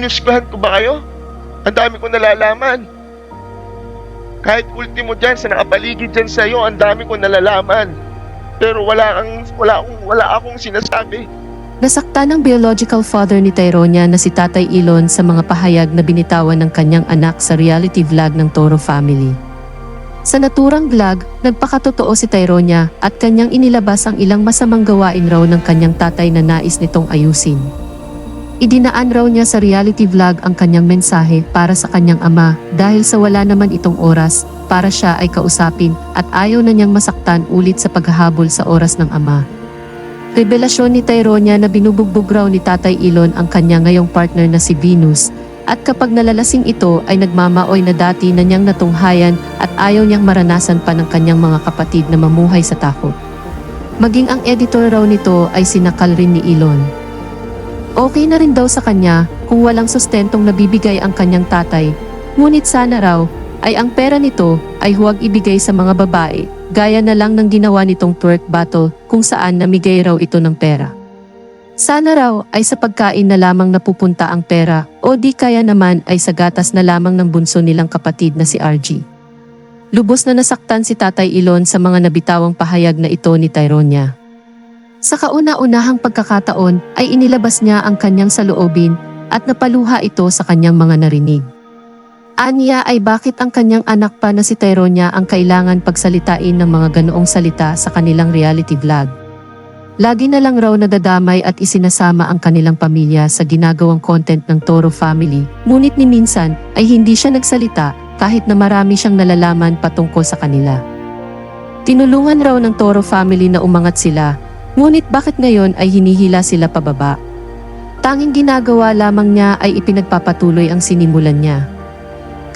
Hinusgahan ko ba kayo? Ang dami ko nalalaman. Kahit ultimo dyan sa nakapaligid dyan sa'yo, ang dami ko nalalaman. Pero wala kang, wala akong, wala akong sinasabi. Nasaktan ng biological father ni Tyronia na si Tatay Ilon sa mga pahayag na binitawan ng kanyang anak sa reality vlog ng Toro family. Sa naturang vlog, nagpakatotoo si Tyronia at kanyang inilabas ang ilang masamang gawain raw ng kanyang tatay na nais nitong ayusin. Idinaan raw niya sa reality vlog ang kanyang mensahe para sa kanyang ama dahil sa wala naman itong oras para siya ay kausapin at ayaw na niyang masaktan ulit sa paghahabol sa oras ng ama. Revelasyon ni Tyronia na binubugbog raw ni Tatay Ilon ang kanya ngayong partner na si Venus at kapag nalalasing ito ay nagmamaoy na dati na niyang natunghayan at ayaw niyang maranasan pa ng kanyang mga kapatid na mamuhay sa takot. Maging ang editor raw nito ay sinakal rin ni Ilon. Okay na rin daw sa kanya kung walang sustentong nabibigay ang kanyang tatay, ngunit sana raw ay ang pera nito ay huwag ibigay sa mga babae, gaya na lang ng ginawa nitong twerk battle kung saan namigay raw ito ng pera. Sana raw ay sa pagkain na lamang napupunta ang pera o di kaya naman ay sa gatas na lamang ng bunso nilang kapatid na si RG. Lubos na nasaktan si Tatay Ilon sa mga nabitawang pahayag na ito ni Tyronia. Sa kauna-unahang pagkakataon ay inilabas niya ang kanyang saloobin at napaluha ito sa kanyang mga narinig. Anya ay bakit ang kanyang anak pa na si Tyronia ang kailangan pagsalitain ng mga ganoong salita sa kanilang reality vlog. Lagi na lang raw nadadamay at isinasama ang kanilang pamilya sa ginagawang content ng Toro family, ngunit ni minsan ay hindi siya nagsalita kahit na marami siyang nalalaman patungkol sa kanila. Tinulungan raw ng Toro family na umangat sila, ngunit bakit ngayon ay hinihila sila pababa? Tanging ginagawa lamang niya ay ipinagpapatuloy ang sinimulan niya.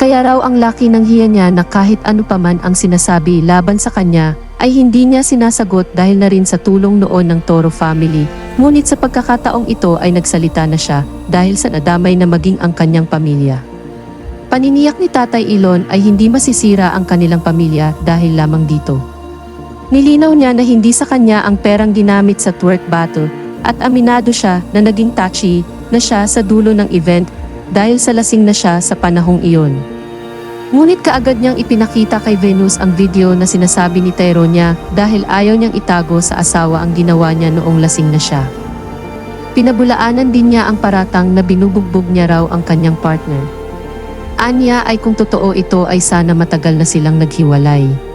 Kaya raw ang laki ng hiya niya na kahit ano paman ang sinasabi laban sa kanya, ay hindi niya sinasagot dahil na rin sa tulong noon ng Toro family. Ngunit sa pagkakataong ito ay nagsalita na siya dahil sa nadamay na maging ang kanyang pamilya. Paniniyak ni Tatay Ilon ay hindi masisira ang kanilang pamilya dahil lamang dito. Nilinaw niya na hindi sa kanya ang perang ginamit sa twerk battle at aminado siya na naging touchy na siya sa dulo ng event dahil sa lasing na siya sa panahong iyon. Ngunit kaagad niyang ipinakita kay Venus ang video na sinasabi ni Tyronia dahil ayaw niyang itago sa asawa ang ginawa niya noong lasing na siya. Pinabulaanan din niya ang paratang na binubugbog niya raw ang kanyang partner. Anya ay kung totoo ito ay sana matagal na silang naghiwalay.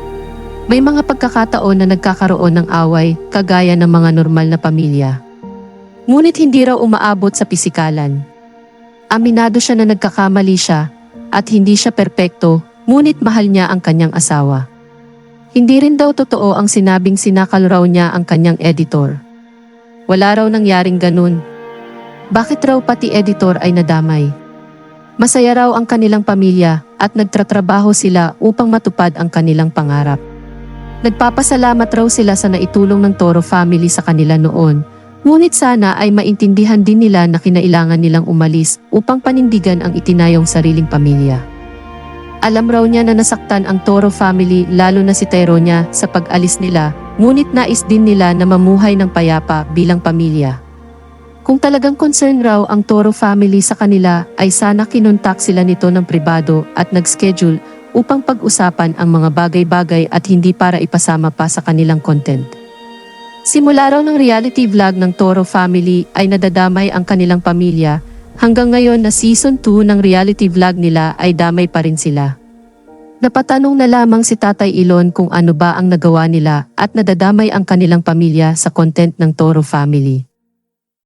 May mga pagkakataon na nagkakaroon ng away kagaya ng mga normal na pamilya. Ngunit hindi raw umaabot sa pisikalan. Aminado siya na nagkakamali siya at hindi siya perpekto, ngunit mahal niya ang kanyang asawa. Hindi rin daw totoo ang sinabing sinakal raw niya ang kanyang editor. Wala raw nangyaring ganun. Bakit raw pati editor ay nadamay? Masaya raw ang kanilang pamilya at nagtratrabaho sila upang matupad ang kanilang pangarap. Nagpapasalamat raw sila sa naitulong ng Toro family sa kanila noon, ngunit sana ay maintindihan din nila na kinailangan nilang umalis upang panindigan ang itinayong sariling pamilya. Alam raw niya na nasaktan ang Toro family lalo na si Tyronia sa pag-alis nila, ngunit nais din nila na mamuhay ng payapa bilang pamilya. Kung talagang concern raw ang Toro family sa kanila ay sana kinontak sila nito ng pribado at nag-schedule upang pag-usapan ang mga bagay-bagay at hindi para ipasama pa sa kanilang content. Simula raw ng reality vlog ng Toro family ay nadadamay ang kanilang pamilya hanggang ngayon na season 2 ng reality vlog nila ay damay pa rin sila. Napatanong na lamang si Tatay Ilon kung ano ba ang nagawa nila at nadadamay ang kanilang pamilya sa content ng Toro family.